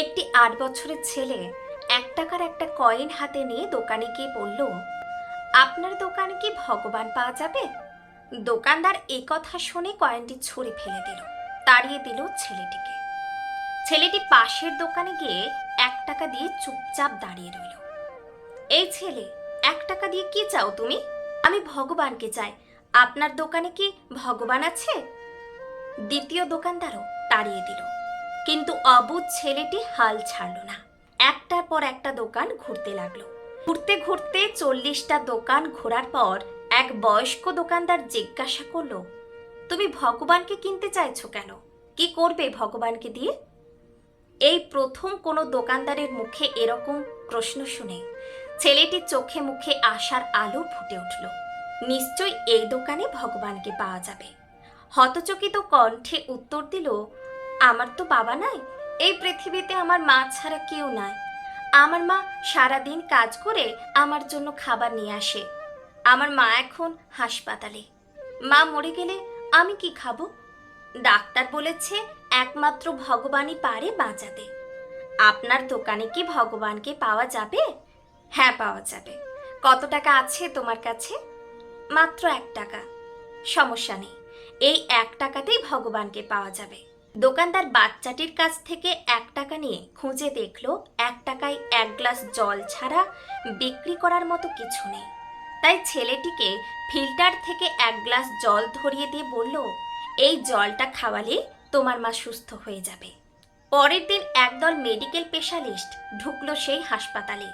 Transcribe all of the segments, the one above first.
একটি আট বছরের ছেলে এক টাকার একটা কয়েন হাতে নিয়ে দোকানে গিয়ে বলল, আপনার দোকানে কি ভগবান পাওয়া যাবে? দোকানদার এ কথা শুনে কয়েনটি ছুঁড়ে ফেলে দিল, তাড়িয়ে দিল ছেলেটিকে। ছেলেটি পাশের দোকানে গিয়ে এক টাকা দিয়ে চুপচাপ দাঁড়িয়ে রইল। এই ছেলে, এক টাকা দিয়ে কি চাও তুমি? আমি ভগবানকে চাই। আপনার দোকানে কি ভগবান আছে? দ্বিতীয় দোকানদারও তাড়িয়ে দিল। কিন্তু অবুধ ছেলেটি হাল ছাড়ল না। একটার পর একটা দোকান ঘুরতে লাগল। ঘুরতে ঘুরতে চল্লিশটা দোকান ঘোরার পর এক বয়স্ক দোকানদার জিজ্ঞাসা করল, তুমি ভগবানকে কিনতে চাইছো কেন? কি করবে ভগবানকে দিয়ে? এই প্রথম কোনো দোকানদারের মুখে এরকম প্রশ্ন শুনে ছেলেটির চোখে মুখে আশার আলো ফুটে উঠল। নিশ্চয়ই এই দোকানে ভগবানকে পাওয়া যাবে। হতচকিত কণ্ঠে উত্তর দিল আমার তো বাবা নাই, এই পৃথিবীতে আমার মা ছাড়া কেউ নাই। আমার মা সারাদিন কাজ করে আমার জন্য খাবার নিয়ে আসে। আমার মা এখন হাসপাতালে। মা মরে গেলে আমি কি খাব? ডাক্তার বলেছে একমাত্র ভগবানই পারে বাঁচাতে। আপনার দোকানে কি ভগবানকে পাওয়া যাবে? হ্যাঁ পাওয়া যাবে। কত টাকা আছে তোমার কাছে? মাত্র এক টাকা। সমস্যা নেই। এই এক টাকাতেই ভগবানকে পাওয়া যাবে। দোকানদার বাচ্চাটির কাছ থেকে এক টাকা নিয়ে খুঁজে দেখল, এক টাকায় এক গ্লাস জল ছাড়া বিক্রি করার মতো কিছু নেই। তাই ছেলেটিকে ফিল্টার থেকে এক গ্লাস জল ধরিয়ে দিয়ে বলল, এই জলটা খাওয়ালে তোমার মা সুস্থ হয়ে যাবে। পরের দিন একদল মেডিকেল স্পেশালিস্ট ঢুকলো সেই হাসপাতালে।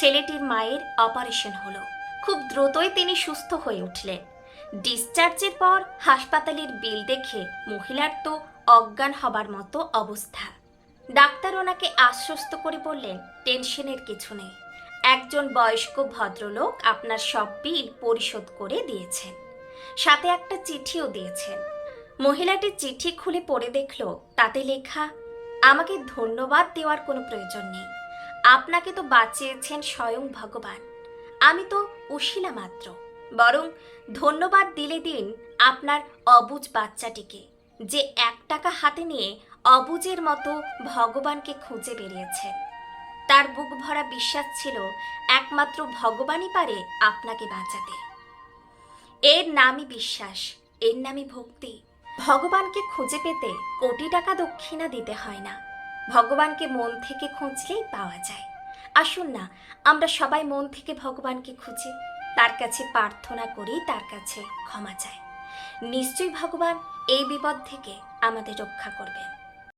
ছেলেটির মায়ের অপারেশন হলো। খুব দ্রুতই তিনি সুস্থ হয়ে উঠলেন। ডিসচার্জের পর হাসপাতালের বিল দেখে মহিলার তো অজ্ঞান হবার মতো অবস্থা। ডাক্তার ওনাকে আশ্বস্ত করে বললেন, টেনশনের কিছু নেই। একজন বয়স্ক ভদ্রলোক আপনার সব বিল পরিশোধ করে দিয়েছেন। সাথে একটা চিঠিও দিয়েছেন। মহিলাটি চিঠি খুলে পড়ে দেখল, তাতে লেখা, আমাকে ধন্যবাদ দেওয়ার কোনো প্রয়োজন নেই। আপনাকে তো বাঁচিয়েছেন স্বয়ং ভগবান। আমি তো উশিলা মাত্র। বরং ধন্যবাদ দিলে দিন আপনার অবুজ বাচ্চাটিকে। যে এক টাকা হাতে নিয়ে অবুজের মতো ভগবানকে খুঁজে বেরিয়েছে। তার বুক ভরা বিশ্বাস ছিল, একমাত্র ভগবানই পারে আপনাকে বাঁচাতে। এর নামই বিশ্বাস, এর নামই ভক্তি। ভগবানকে খুঁজে পেতে কোটি টাকা দক্ষিণা দিতে হয় না। ভগবানকে মন থেকে খুঁজলেই পাওয়া যায়। আসুন না, আমরা সবাই মন থেকে ভগবানকে খুঁজি। তার কাছে প্রার্থনা করি তার কাছে ক্ষমা চাই। নিশ্চয়ই ভগবান এই বিপদ থেকে আমাদের রক্ষা করবেন।